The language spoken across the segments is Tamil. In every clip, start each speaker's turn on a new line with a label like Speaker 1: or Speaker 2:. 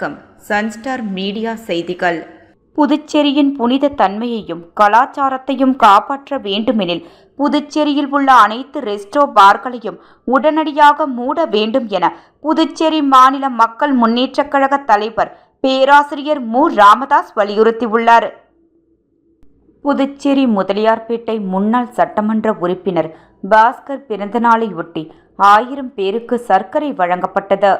Speaker 1: வணக்கம். சன்ஸ்டார் மீடியா செய்திகள்.
Speaker 2: புதுச்சேரியின் புனித தன்மையையும் கலாச்சாரத்தையும் காப்பாற்ற வேண்டுமெனில் புதுச்சேரியில் உள்ள அனைத்து ரெஸ்டோ பார்களையும் உடனடியாக மூட வேண்டும் என புதுச்சேரி மாநில மக்கள் முன்னேற்றக் கழக தலைவர் பேராசிரியர் மு. ராமதாஸ் வலியுறுத்தியுள்ளார். புதுச்சேரி முதலியார்பேட்டை முன்னாள் சட்டமன்ற உறுப்பினர் பாஸ்கர் பிறந்தநாளையொட்டி ஆயிரம் பேருக்கு சர்க்கரை வழங்கப்பட்டது.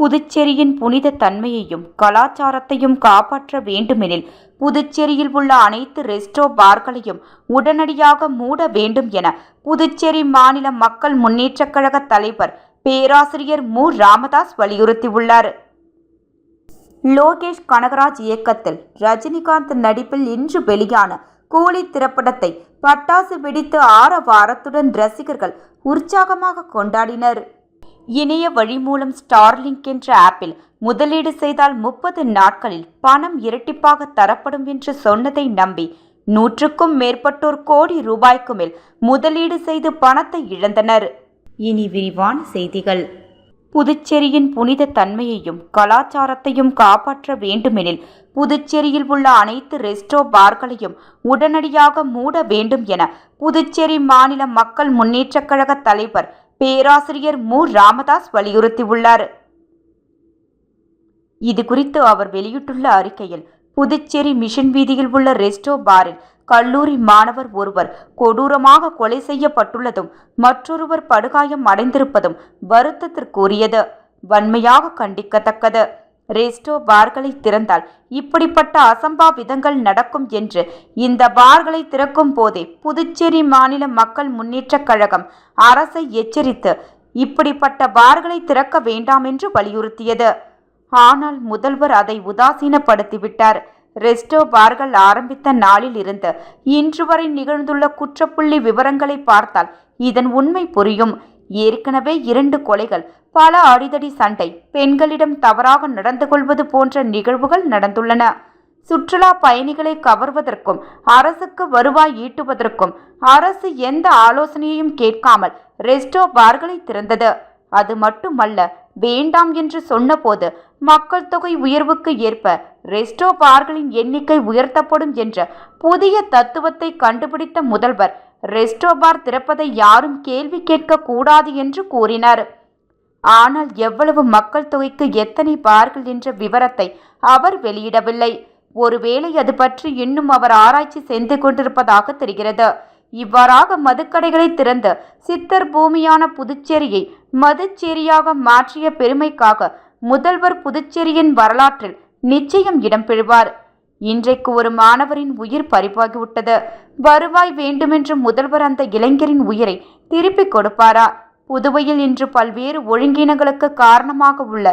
Speaker 2: புதுச்சேரியின் புனித தன்மையையும் கலாச்சாரத்தையும் காப்பாற்ற வேண்டுமெனில் புதுச்சேரியில் உள்ள அனைத்து ரெஸ்டோ பார்களையும் உடனடியாக மூட வேண்டும் என புதுச்சேரி மாநில மக்கள் முன்னேற்றக் கழக தலைவர் பேராசிரியர் மு. ராமதாஸ் வலியுறுத்தியுள்ளார். லோகேஷ் கனகராஜ் இயக்கத்தில் ரஜினிகாந்த் நடிப்பில் இன்று வெளியான கூலி திரைப்படத்தை பட்டாசு வெடித்து ஆரவாரத்துடன் ரசிகர்கள் உற்சாகமாக கொண்டாடினர். இணைய வழி மூலம் ஸ்டார்லிங்க் என்ற ஆப்பில் முதலீடு செய்தால் முப்பது நாட்களில் பணம் இரட்டிப்பாக தரப்படும் என்று சொன்னதை நம்பி நூற்றுக்கும் மேற்பட்டோர் கோடி ரூபாய்க்கு மேல் முதலீடு செய்து பணத்தை இழந்தனர்.
Speaker 1: இனி விரிவான செய்திகள்.
Speaker 2: புதுச்சேரியின் புனித தன்மையையும் கலாச்சாரத்தையும் காப்பாற்ற வேண்டுமெனில் புதுச்சேரியில் உள்ள அனைத்து ரெஸ்டோ பார்களையும் உடனடியாக மூட வேண்டும் என புதுச்சேரி மாநில மக்கள் முன்னேற்றக் கழக தலைவர் பேராசிரியர் மு. ராமதாஸ் வலியுறுத்தியுள்ளார். இது குறித்து அவர் வெளியிட்டுள்ள அறிக்கையில் புதுச்சேரி மிஷன் வீதியில் உள்ள ரெஸ்டோ பாரில் கல்லூரி மாணவர் ஒருவர் கொடூரமாக கொலை செய்யப்பட்டுள்ளதும் மற்றொருவர் படுகாயம் அடைந்திருப்பதும் வருத்தத்திற்குரியது வன்மையாக கண்டிக்கத்தக்கது. ரெஸ்டோ பார்களை திறந்தால் இப்படிப்பட்ட அசம்பாவிதங்கள் நடக்கும் என்று இந்த பார்களை திறக்கும் போதே புதுச்சேரி மாநில மக்கள் முன்னேற்றக் கழகம் அரசை எச்சரித்து இப்படிப்பட்ட பார்களை திறக்க வேண்டாம் என்று வலியுறுத்தியது. ஆனால் முதல்வர் அதை உதாசீனப்படுத்திவிட்டார். ரெஸ்டோ பார்கள் ஆரம்பித்த நாளில் இருந்து இன்று வரை நிகழ்ந்துள்ள குற்றப்புள்ளி விவரங்களை பார்த்தால் இதன் உண்மை புரியும். ஏற்கனவே இரண்டு கொலைகள் பல அடிதடி சண்டை பெண்களிடம் தவறாக நடந்து கொள்வது போன்ற நிகழ்வுகள் நடந்துள்ளன. சுற்றுலா பயணிகளை கவர்வதற்கும் அரசுக்கு வருவாய் ஈட்டுவதற்கும் அரசு எந்த ஆலோசனையையும் கேட்காமல் ரெஸ்டோ பார்களை திறந்தது. அது மட்டுமல்ல வேண்டாம் என்று சொன்னபோது மக்கள் தொகை உயர்வுக்கு ஏற்ப ரெஸ்டோ பார்களின் எண்ணிக்கை உயர்த்தப்படும் என்ற புதிய தத்துவத்தை கண்டுபிடித்த முதல்வர் ரெஸ்டோபார் திறப்பதை யாரும் கேள்வி கேட்க கூடாது என்று கூறினார். ஆனால் எவ்வளவு மக்கள் தொகைக்கு எத்தனை பார்கள் என்ற விவரத்தை அவர் வெளியிடவில்லை. ஒருவேளை அது பற்றி இன்னும் அவர் ஆராய்ச்சி செய்து கொண்டிருப்பதாக தெரிகிறது. இவ்வாறாக மதுக்கடைகளை திறந்து சித்தர் பூமியான புதுச்சேரியை மதுச்சேரியாக மாற்றிய பெருமைக்காக முதல்வர் புதுச்சேரியின் வரலாற்றில் நிச்சயம் இடம்பெறுவார் இன்றைக்கு ஒரு மாணவரின் உயிர் பறிப்பாகிவிட்டது வருவாய் வேண்டுமென்று முதல்வர் அந்த இளைஞரின் உயிரை திருப்பிக் கொடுப்பாரா? புதுவையில் இன்று பல்வேறு ஒழுங்கீனங்களுக்கு காரணமாக உள்ள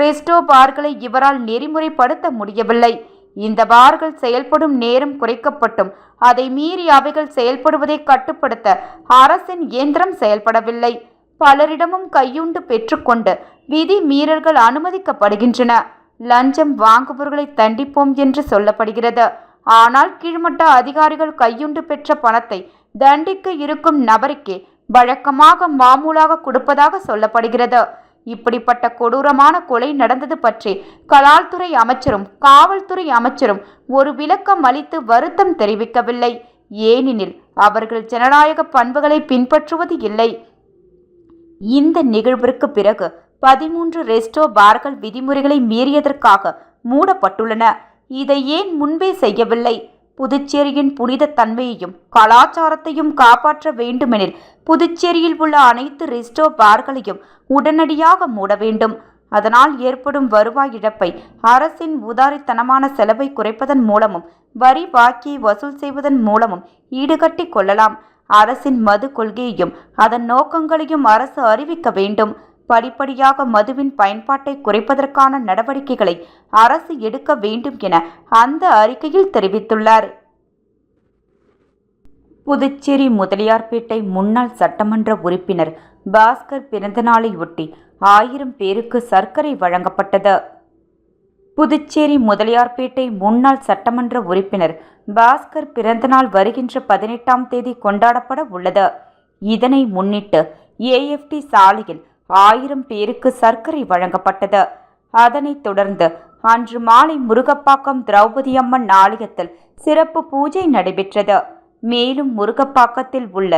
Speaker 2: ரெஸ்டோ பார்களை இவரால் நெறிமுறைப்படுத்த முடியவில்லை. இந்த பார்கள் செயல்படும் நேரம் குறைக்கப்பட்டும். அதை மீறி அவைகள் செயல்படுவதை கட்டுப்படுத்த அரசின் இயந்திரம் செயல்படவில்லை. பலரிடமும் கையுண்டு பெற்றுக்கொண்டு விதி மீறல்கள் அனுமதிக்கப்படுகின்றன. லஞ்சம் வாங்குபவர்களை தண்டிப்போம் என்று சொல்லப்படுகிறது. ஆனால் கீழ்மட்ட அதிகாரிகள் கையுண்டு பெற்ற பணத்தை தண்டிக்க இருக்கும் நபருக்கே வழக்கமாக மாமூலாக கொடுப்பதாக சொல்லப்படுகிறது. இப்படிப்பட்ட கொடூரமான கொலை நடந்தது பற்றி கலால்துறை அமைச்சரும் காவல்துறை அமைச்சரும் ஒரு விளக்கம் அளித்து வருத்தம் தெரிவிக்கவில்லை. ஏனெனில் அவர்கள் ஜனநாயக பண்புகளை பின்பற்றுவது இல்லை. இந்த நிகழ்விற்கு பிறகு பதிமூன்று ரெஸ்டோ பார்கள் விதிமுறைகளை மீறியதற்காக மூடப்பட்டுள்ளன. இதை ஏன் முன்பே செய்யவில்லை? புதுச்சேரியின் புனித தன்மையையும் கலாச்சாரத்தையும் காப்பாற்ற வேண்டுமெனில் புதுச்சேரியில் உள்ள அனைத்து ரெஸ்டோ பார்களையும் உடனடியாக மூட வேண்டும். அதனால் ஏற்படும் வருவாய் இழப்பை அரசின் உதாரித்தனமான செலவை குறைப்பதன் மூலமும் வரி பாக்கியை வசூல் செய்வதன் மூலமும் ஈடுகட்டி கொள்ளலாம். அரசின் மது கொள்கையையும் அதன் நோக்கங்களையும் அரசு அறிவிக்க வேண்டும். படிப்படியாக மதுவின் பயன்பாட்டை குறைப்பதற்கான நடவடிக்கைகளை அரசு எடுக்க வேண்டும் என அந்த அறிக்கையில் தெரிவித்துள்ளார். புதுச்சேரி முதலியார்பேட்டை முன்னாள் சட்டமன்ற உறுப்பினர் பாஸ்கர் பிறந்தநாளையொட்டி ஆயிரம் பேருக்கு சர்க்கரை வழங்கப்பட்டது. புதுச்சேரி முதலியார்பேட்டை முன்னாள் சட்டமன்ற உறுப்பினர் பாஸ்கர் பிறந்தநாள் வருகின்ற பதினெட்டாம் தேதி கொண்டாடப்பட உள்ளது. இதனை முன்னிட்டு ஏஎஃப்டி சாலையில் ஆயிரம் பேருக்கு சர்க்கரை வழங்கப்பட்டது. அதனைத் தொடர்ந்து அன்று மாலை முருகப்பாக்கம் திரௌபதி அம்மன் ஆலயத்தில் சிறப்பு பூஜை நடைபெற்றது. மேலும் முருகப்பாக்கத்தில் உள்ள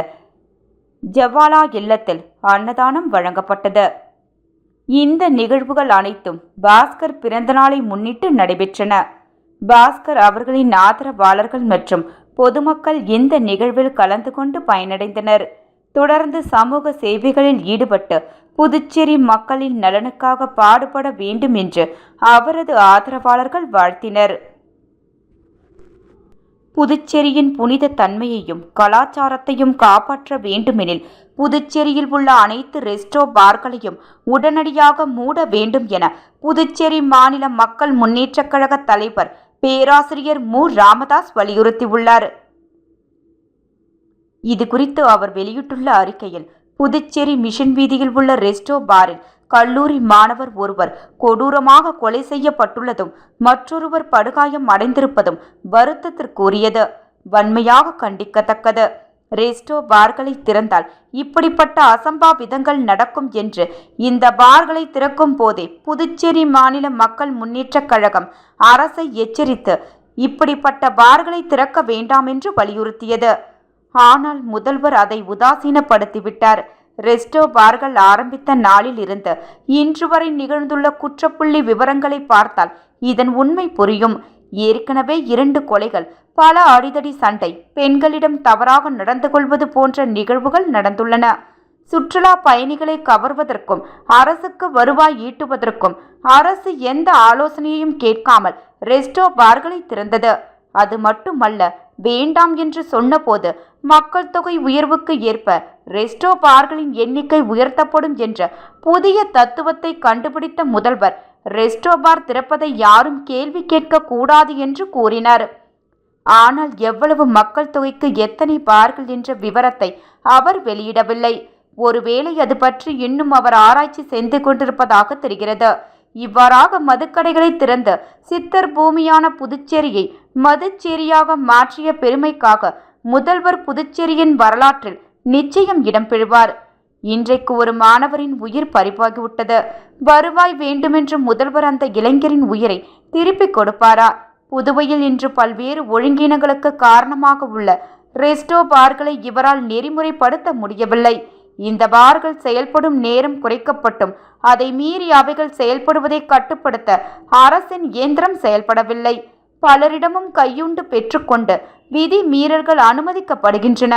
Speaker 2: ஜவாலா இல்லத்தில் அன்னதானம் வழங்கப்பட்டது. இந்த நிகழ்வுகள் அனைத்தும் பாஸ்கர் பிறந்தநாளை முன்னிட்டு நடைபெற்றன. பாஸ்கர் அவர்களின் ஆதரவாளர்கள் மற்றும் பொதுமக்கள் இந்த நிகழ்வில் கலந்து கொண்டு பயனடைந்தனர். தொடர்ந்து சமூக சேவைகளில் ஈடுபட்டு புதுச்சேரி மக்களின் நலனுக்காக பாடுபட வேண்டும் என்று அவரது ஆதரவாளர்கள் வாழ்த்தினர். புதுச்சேரியின் புனித தன்மையையும் கலாச்சாரத்தையும் காப்பாற்ற வேண்டுமெனில் புதுச்சேரியில் உள்ள அனைத்து ரெஸ்டோ பார்களையும் உடனடியாக மூட வேண்டும் என புதுச்சேரி மாநில மக்கள் முன்னேற்றக் கழக தலைவர் பேராசிரியர் மு. ராமதாஸ் வலியுறுத்தியுள்ளார். இது குறித்து அவர் வெளியிட்டுள்ள அறிக்கையில் புதுச்சேரி மிஷன் வீதியில் உள்ள ரெஸ்டோ பாரில் கல்லூரி மாணவர் ஒருவர் கொடூரமாக கொலை செய்யப்பட்டுள்ளதும் மற்றொருவர் படுகாயம் அடைந்திருப்பதும் வருத்தத்திற்குரியது. வன்மையாக கண்டிக்கத்தக்கது. ரெஸ்டோ பார்களை திறந்தால் இப்படிப்பட்ட அசம்பாவிதங்கள் நடக்கும் என்று இந்த பார்களை திறக்கும் போதே புதுச்சேரி மாநில மக்கள் முன்னேற்றக் கழகம் அரசை எச்சரித்து இப்படிப்பட்ட பார்களை திறக்க வேண்டாம் என்று வலியுறுத்தியது. ஆனால் முதல்வர் அதை உதாசீனப்படுத்திவிட்டார். ரெஸ்டோ பார்கள் ஆரம்பித்த நாளில் இருந்து இன்று வரை நிகழ்ந்துள்ள குற்றப்புள்ளி விவரங்களை பார்த்தால் இதன் உண்மை புரியும். ஏற்கனவே இரண்டு கொலைகள் பல அடிதடி சண்டை பெண்களிடம் தவறாக நடந்து கொள்வது போன்ற நிகழ்வுகள் நடந்துள்ளன. சுற்றுலா பயணிகளை கவர்வதற்கும் அரசுக்கு வருவாய் ஈட்டுவதற்கும் அரசு எந்த ஆலோசனையையும் கேட்காமல் ரெஸ்டோ பார்களை திறந்தது. அது மட்டுமல்ல வேண்டாம் என்று சொன்னபோது மக்கள் தொகை உயர்வுக்கு ஏற்ப ரெஸ்டோ பார்களின் எண்ணிக்கை உயர்த்தப்படும் என்ற புதிய தத்துவத்தை கண்டுபிடித்த முதல்வர் ரெஸ்டோ பார் திறப்பதை யாரும் கேள்வி கேட்க கூடாது என்று கூறினார். ஆனால் எவ்வளவு மக்கள் தொகைக்கு எத்தனை பார்கள் என்ற விவரத்தை அவர் வெளியிடவில்லை. ஒருவேளை அது பற்றி இன்னும் அவர் ஆராய்ச்சி செய்து கொண்டிருப்பதாக தெரிகிறது. இவ்வாறாக மதுக்கடைகளை திறந்து சித்தர் பூமியான புதுச்சேரியை மதுச்சேரியாக மாற்றிய பெருமைக்காக முதல்வர் புதுச்சேரியின் வரலாற்றில் நிச்சயம் இடம்பெறுவார் இன்றைக்கு ஒரு மாணவரின் உயிர் பறிவாகிவிட்டது வருவாய் வேண்டுமென்று முதல்வர் அந்த இளைஞரின் உயிரை திருப்பிக் கொடுப்பாரா? புதுவையில் இன்று பல்வேறு ஒழுங்கீனங்களுக்கு காரணமாக உள்ள ரெஸ்டோ பார்களை இவரால் நெறிமுறைப்படுத்த முடியவில்லை. இந்த பார்கள் செயல்படும் நேரம் குறைக்கப்பட்டும். அதை மீறி அவைகள் செயல்படுவதை கட்டுப்படுத்த அரசின் இயந்திரம் செயல்படவில்லை. பலரிடமும் கையுண்டு பெற்றுக்கொண்டு விதி மீறல்கள் அனுமதிக்கப்படுகின்றன.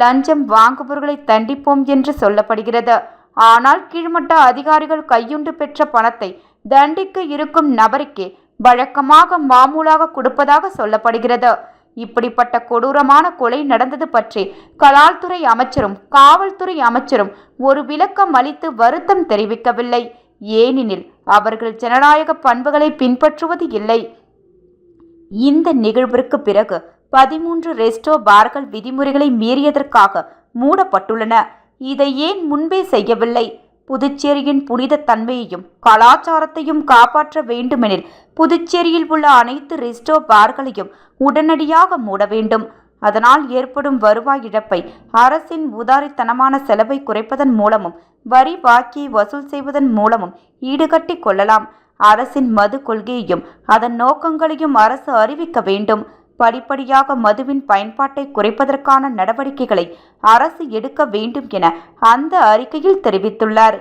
Speaker 2: லஞ்சம் வாங்குபவர்களை தண்டிப்போம் என்று சொல்லப்படுகிறது. ஆனால் கீழ்மட்ட அதிகாரிகள் கையுண்டு பெற்ற பணத்தை தண்டிக்க இருக்கும் நபருக்கே வழக்கமாக மாமூலாக கொடுப்பதாக சொல்லப்படுகிறது. இப்படிப்பட்ட கொடூரமான கொலை நடந்தது பற்றி கலால்துறை அமைச்சரும் காவல்துறை அமைச்சரும் ஒரு விளக்கம் அளித்து வருத்தம் தெரிவிக்கவில்லை. ஏனெனில் அவர்கள் ஜனநாயக பண்புகளை பின்பற்றுவது இல்லை. இந்த நிகழ்விற்கு பிறகு பதிமூன்று ரெஸ்டோ பார்கள் விதிமுறைகளை மீறியதற்காக மூடப்பட்டுள்ளன. இதை ஏன் முன்பே செய்யவில்லை? புதுச்சேரியின் புனித தன்மையையும் கலாச்சாரத்தையும் காப்பாற்ற வேண்டுமெனில் புதுச்சேரியில் உள்ள அனைத்து ரெஸ்டோ பார்களையும் உடனடியாக மூட வேண்டும். அதனால் ஏற்படும் வருவாய் இழப்பை அரசின் உதாரித்தனமான செலவை குறைப்பதன் மூலமும் வரி பாக்கியை வசூல் செய்வதன் மூலமும் ஈடுகட்டி கொள்ளலாம். அரசின் மது கொள்கையையும் அதன் நோக்கங்களையும் அரசு அறிவிக்க வேண்டும். படிப்படியாக மதுவின் பயன்பாட்டை குறைப்பதற்கான நடவடிக்கைகளை அரசு எடுக்க வேண்டும் என அந்த அறிக்கையில் தெரிவித்துள்ளார்.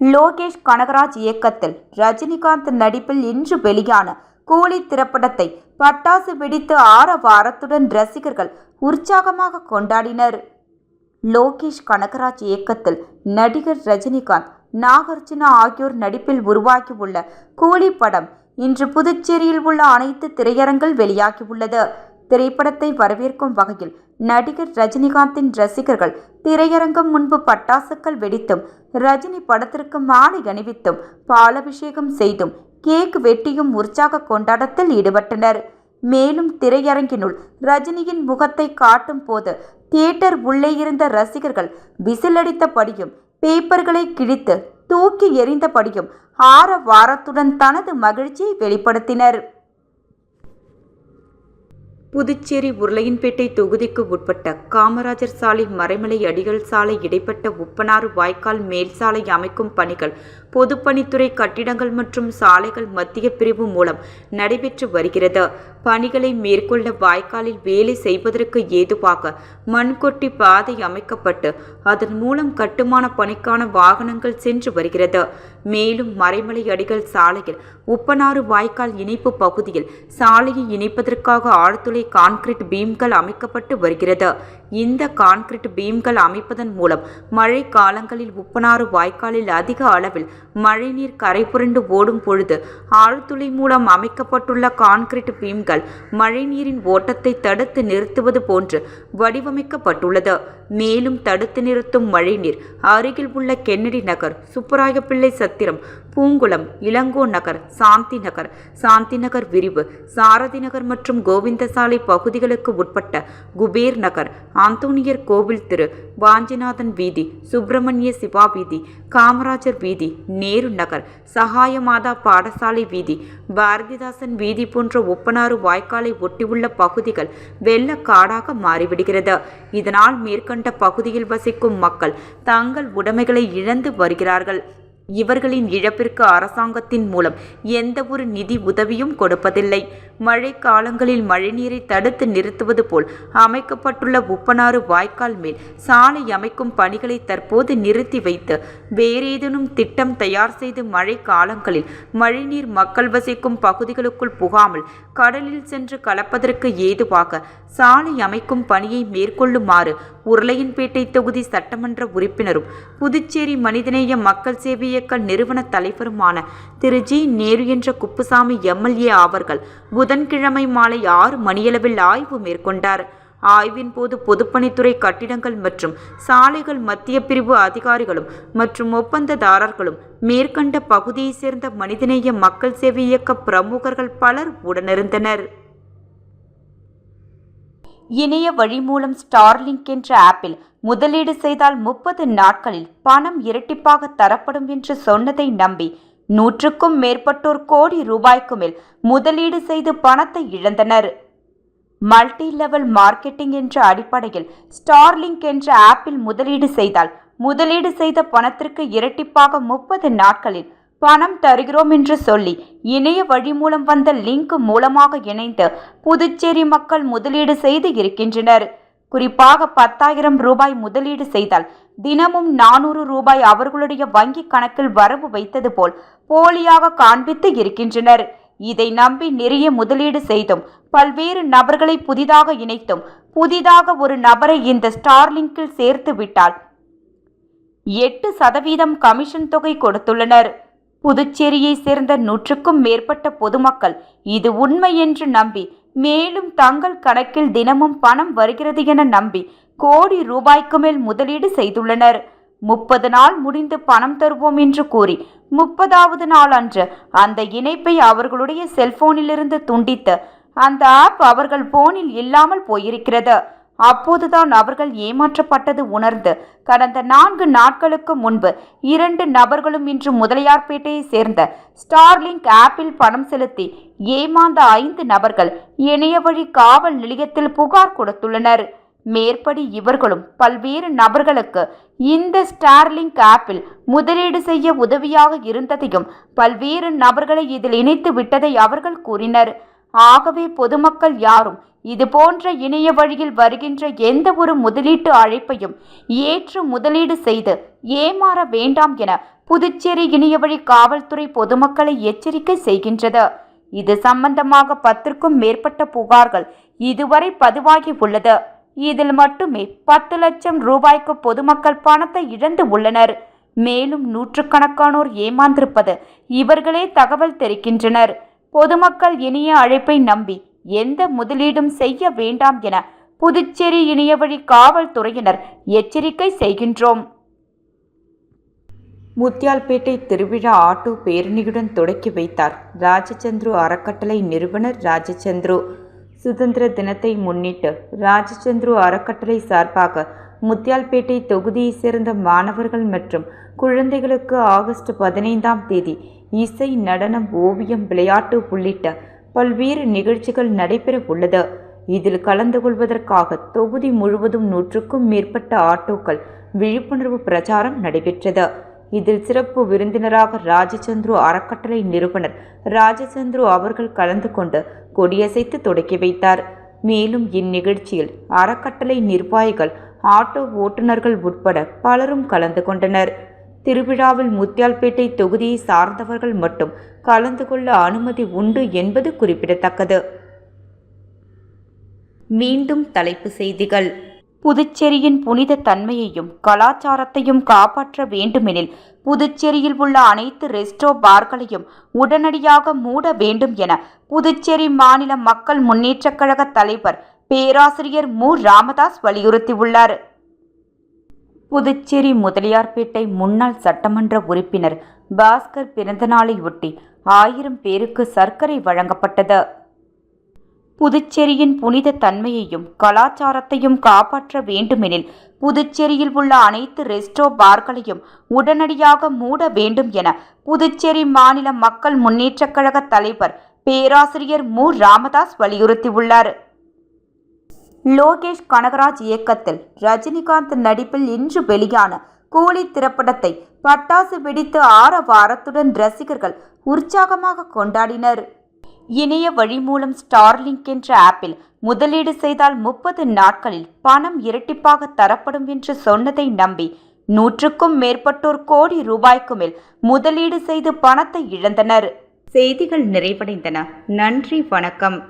Speaker 2: லோகேஷ் கனகராஜ் இயக்கத்தில் ரஜினிகாந்த் நடிப்பில் இன்று வெளியான கூலி திரைப்படத்தை பட்டாசு வெடித்து ஆற வாரத்துடன் ரசிகர்கள் உற்சாகமாக கொண்டாடினர். லோகேஷ் கனகராஜ் இயக்கத்தில் நடிகர் ரஜினிகாந்த் நாகார்ஜுனா ஆகியோர் நடிப்பில் உருவாகியுள்ள கூலி படம் இன்று புதுச்சேரியில் உள்ள அனைத்து திரையரங்கள் வெளியாகியுள்ளது. திரைப்படத்தை வரவேற்கும் வகையில் நடிகர் ரஜினிகாந்தின் ரசிகர்கள் திரையரங்கம் முன்பு பட்டாசுகள் வெடித்தும் ரஜினி படத்திற்கு மாலை அணிவித்தும் பாலபிஷேகம் செய்தும் கேக் வெட்டியும் உற்சாக கொண்டாட்டத்தில் ஈடுபட்டனர். மேலும் திரையரங்கினுள் ரஜினியின் முகத்தை காட்டும் போது தியேட்டர் உள்ளே இருந்த ரசிகர்கள் விசிலடித்தபடியும் பேப்பர்களை கிழித்து தூக்கி எறிந்தபடியும் ஆர வாரத்துடன் தனது மகிழ்ச்சியை வெளிப்படுத்தினர். புதுச்சேரி உருளையன்பேட்டை தொகுதிக்கு உட்பட்ட காமராஜர் சாலை மறைமலை அடிகள் சாலை இடைப்பட்ட உப்பனாறு வாய்க்கால் மேல் சாலை அமைக்கும் பணிகள்
Speaker 1: பொதுப்பணித்துறை கட்டிடங்கள் மற்றும் சாலைகள் மத்திய பிரிவு மூலம் நடைபெற்று வருகிறது. பணிகளை மேற்கொள்ள வாய்க்காலில் வேலை செய்வதற்கு ஏதுவாக மண்கொட்டி பாதை அமைக்கப்பட்டு அதன் மூலம் கட்டுமான பணிக்கான வாகனங்கள் சென்று வருகிறது. மேலும் மறைமலை அடிகள் சாலையில் உப்பனாறு வாய்க்கால் இணைப்பு பகுதியில் சாலையை இணைப்பதற்காக ஆழ்துளை கான்கிரீட் பீம்கள் அமைக்கப்பட்டு வருகிறது. இந்த கான்கிரீட் பீம்கள் அமைப்பதன் மூலம் மழை காலங்களில் உப்பனாறு வாய்க்காலில் அதிக அளவில் மழைநீர் கரைபுரண்டு ஓடும் பொழுது ஆழ்துளை மூலம் அமைக்கப்பட்டுள்ள கான்கிரீட் பீம்கள் மழைநீரின் ஓட்டத்தை தடுத்து நிறுத்துவது போன்று வடிவமைக்கப்பட்டுள்ளது. மேலும் தடுத்து நிறுத்தும் மழைநீர் அருகில் உள்ள கென்னடி நகர் சுப்பராயப்பிள்ளை சத்திரம் பூங்குளம் இளங்கோ நகர் சாந்தி நகர் சாந்தி நகர் விரிவு சாரதி நகர் மற்றும் கோவிந்தசாலை பகுதிகளுக்கு உட்பட்ட குபேர் நகர் ஆந்தோனியர் கோவில் திரு வாஞ்சிநாதன் வீதி சுப்பிரமணிய சிவா வீதி காமராஜர் வீதி நேரு நகர். சகாயமாதா பாடசாலை வீதி. பாரதிதாசன் வீதி போன்ற ஒப்பனாறு வாய்க்காலை ஒட்டியுள்ள பகுதிகள் வெள்ளக்காடாக மாறிவிடுகிறது. இதனால் மேற்கண்ட பகுதியில் வசிக்கும் மக்கள் தங்கள் உடைமைகளை இழந்து வருகிறார்கள். இவர்களின் இழப்பிற்கு அரசாங்கத்தின் மூலம் எந்த ஒரு நிதி உதவியும் கொடுப்பதில்லை. மழை காலங்களில் மழைநீரை தடுத்து நிறுத்துவது போல் அமைக்கப்பட்டுள்ள உப்பனாறு வாய்க்கால் மேல் சாலை அமைக்கும் பணிகளை தற்போது நிறுத்தி வைத்து வேறேதேனும் திட்டம் தயார் செய்து மழை காலங்களில் மழைநீர் மக்கள் வசிக்கும் பகுதிகளுக்குள் புகாமல் கடலில் சென்று கலப்பதற்கு ஏதுவாக சாலை அமைக்கும் பணியை மேற்கொள்ளுமாறு உருளையன்பேட்டை தொகுதி சட்டமன்ற உறுப்பினரும் புதுச்சேரி மனிதநேய மக்கள் சேவை இயக்க நிறுவன தலைவருமான திரு. ஜி. நேரு என்ற குப்புசாமி எம்எல்ஏ அவர்கள் புதன்கிழமை மாலை ஆறு மணியளவில் ஆய்வு மேற்கொண்டார். ஆய்வின் போது பொதுப்பணித்துறை கட்டிடங்கள் மற்றும் சாலைகள் மத்திய பிரிவு அதிகாரிகளும் மற்றும் ஒப்பந்ததாரர்களும் மேற்கண்ட பகுதியைச் சேர்ந்த மனிதநேய மக்கள் சேவை இயக்க பிரமுகர்கள் பலர் உடனிருந்தனர்.
Speaker 2: இணைய வழி மூலம் ஸ்டார்லிங்க் என்ற ஆப்பில் முதலீடு செய்தால் முப்பது நாட்களில் பணம் இரட்டிப்பாக தரப்படும் என்று சொன்னதை நம்பி நூற்றுக்கும் மேற்பட்டோர் கோடி ரூபாய்க்கு மேல் முதலீடு செய்து பணத்தை இழந்தனர். மல்டி லெவல் மார்க்கெட்டிங் என்ற அடிப்படையில் ஸ்டார்லிங்க் என்ற ஆப்பில் முதலீடு செய்தால் முதலீடு செய்த பணத்திற்கு இரட்டிப்பாக முப்பது நாட்களில் பணம் தருகிறோம் என்று சொல்லி இணைய வழி மூலம் வந்த லிங்க் மூலமாக இணைந்து புதுச்சேரி மக்கள் முதலீடு செய்து இருக்கின்றனர். குறிப்பாக பத்தாயிரம் ரூபாய் முதலீடு செய்தால் தினமும் நானூறு ரூபாய் அவர்களுடைய வங்கி கணக்கில் வரவு வைத்தது போல் போலியாக காண்பித்து இருக்கின்றனர். இதை நம்பி நிறைய முதலீடு செய்தும் பல்வேறு நபர்களை புதிதாக இணைத்தும் புதிதாக ஒரு நபரை இந்த ஸ்டார்லிங்கில் சேர்த்து விட்டால் எட்டு சதவீதம் கமிஷன் தொகை கொடுத்துள்ளனர். புதுச்சேரியை சேர்ந்த நூற்றுக்கும் மேற்பட்ட பொதுமக்கள் இது உண்மை என்று நம்பி மேலும் தங்கள் கணக்கில் தினமும் பணம் வருகிறது என நம்பி கோடி ரூபாய்க்கு மேல் முதலீடு செய்துள்ளனர். முப்பது நாள் முடிந்து பணம் தருவோம் என்று கூறி முப்பதாவது நாள் அன்று அந்த இணைப்பை அவர்களுடைய செல்போனிலிருந்து துண்டித்து அந்த ஆப் அவர்கள் போனில் இல்லாமல் போயிருக்கிறது. அப்போதுதான் அவர்கள் ஏமாற்றப்பட்டது உணர்ந்து கடந்த நான்கு நாட்களுக்கு முன்பு இரண்டு நபர்களும் இன்று முதலியார்பேட்டையை சேர்ந்த ஸ்டார்லிங்க் ஆப்பில் பணம் செலுத்தி ஏமாந்த ஐந்து நபர்கள் இணையவழி காவல் நிலையத்தில் புகார் கொடுத்துள்ளனர். மேற்படி இவர்களும் பல்வேறு நபர்களுக்கு இந்த ஸ்டார்லிங்க் ஆப்பில் முதலீடு செய்ய உதவியாக இருந்ததையும் பல்வேறு நபர்களை இதில் இணைத்து விட்டதை அவர்கள் கூறினர். ஆகவே பொதுமக்கள் யாரும் இது போன்ற இணைய வழியில் வருகின்ற எந்த ஒரு முதலீட்டு அழைப்பையும் ஏற்று முதலீடு செய்து ஏமாற வேண்டாம் என புதுச்சேரி இணையவழி காவல்துறை பொதுமக்களை எச்சரிக்கை செய்கின்றது. இது சம்பந்தமாக பத்திற்கும் மேற்பட்ட புகார்கள் இதுவரை பதிவாகி உள்ளது. இதில் மட்டுமே பத்து லட்சம் ரூபாய்க்கு பொதுமக்கள் பணத்தை இழந்து உள்ளனர். மேலும் நூற்றுக்கணக்கானோர் ஏமாந்திருப்பது இவர்களே தகவல் தெரிக்கின்றனர் பொதுமக்கள் இணைய அழைப்பை நம்பி எந்த முதலீடும் செய்ய வேண்டாம் என புதுச்சேரி இணையவழி காவல்துறையினர் எச்சரிக்கை செய்கின்றோம்.
Speaker 1: முத்தியால்பேட்டை திருவிழா ஆட்டோ பேரணியுடன் தொடக்கி வைத்தார். ராஜச்சந்திரு அறக்கட்டளை நிறுவனர் ராஜச்சந்திரு. சுதந்திர தினத்தை முன்னிட்டு ராஜச்சந்திரு அறக்கட்டளை சார்பாக முத்தியால்பேட்டை தொகுதியைச் சேர்ந்த மாணவர்கள் மற்றும் குழந்தைகளுக்கு ஆகஸ்ட் பதினைந்தாம் தேதி இசை நடனம் ஓவியம் விளையாட்டு உள்ளிட்ட பல்வேறு நிகழ்ச்சிகள் நடைபெற உள்ளது. இதில் கலந்து கொள்வதற்காக தொகுதி முழுவதும் நூற்றுக்கும் மேற்பட்ட ஆட்டோக்கள் விழிப்புணர்வு பிரச்சாரம் நடைபெற்றது. இதில் சிறப்பு விருந்தினராக ராஜச்சந்திரு அறக்கட்டளை நிறுவனர் ராஜச்சந்திரு அவர்கள் கலந்து கொண்டு கொடியசைத்து தொடக்கி வைத்தார். மேலும் இந்நிகழ்ச்சியில் அறக்கட்டளை நிர்வாகிகள் ஆட்டோ ஓட்டுநர்கள் உட்பட பலரும் கலந்து கொண்டனர். திருவிழாவில் முத்தியால்பேட்டை தொகுதியை சார்ந்தவர்கள் மட்டும் கலந்து கொள்ள அனுமதி உண்டு என்பது குறிப்பிடத்தக்கது. மீண்டும் தலைப்பு செய்திகள்.
Speaker 2: புதுச்சேரியின் புனித தன்மையையும் கலாச்சாரத்தையும் காப்பாற்ற வேண்டுமெனில் புதுச்சேரியில் உள்ள அனைத்து ரெஸ்டோ பார்களையும் உடனடியாக மூட வேண்டும் என புதுச்சேரி மாநில மக்கள் முன்னேற்றக் கழக தலைவர் பேராசிரியர் மு. ராமதாஸ் வலியுறுத்தியுள்ளார்.
Speaker 1: புதுச்சேரி முதலியார்பேட்டை முன்னாள் சட்டமன்ற உறுப்பினர் பாஸ்கர் பிறந்தநாளையொட்டி ஆயிரம் பேருக்கு சர்க்கரை வழங்கப்பட்டது.
Speaker 2: புதுச்சேரியின் புனித தன்மையையும் கலாச்சாரத்தையும் காப்பாற்ற வேண்டுமெனில் புதுச்சேரியில் உள்ள அனைத்து ரெஸ்டோ பார்களையும் உடனடியாக மூட வேண்டும் என புதுச்சேரி மாநில மக்கள் முன்னேற்றக் கழக தலைவர் பேராசிரியர் மு. ராமதாஸ் வலியுறுத்தியுள்ளார். லோகேஷ் கனகராஜ் இயக்கத்தில் ரஜினிகாந்த் நடிப்பில் இன்று வெளியான கூலி திரைப்படத்தை பட்டாசு வெடித்து ஆரவாரத்துடன் ரசிகர்கள் உற்சாகமாக கொண்டாடினர். இணைய வழி மூலம் ஸ்டார்லிங்க் என்ற ஆப்பில் முதலீடு செய்தால் முப்பது நாட்களில் பணம் இரட்டிப்பாக தரப்படும் என்று சொன்னதை நம்பி நூற்றுக்கும் மேற்பட்டோர் கோடி ரூபாய்க்கு மேல் முதலீடு செய்து பணத்தை இழந்தனர்.
Speaker 1: செய்திகள் நிறைவடைந்தன. நன்றி வணக்கம்.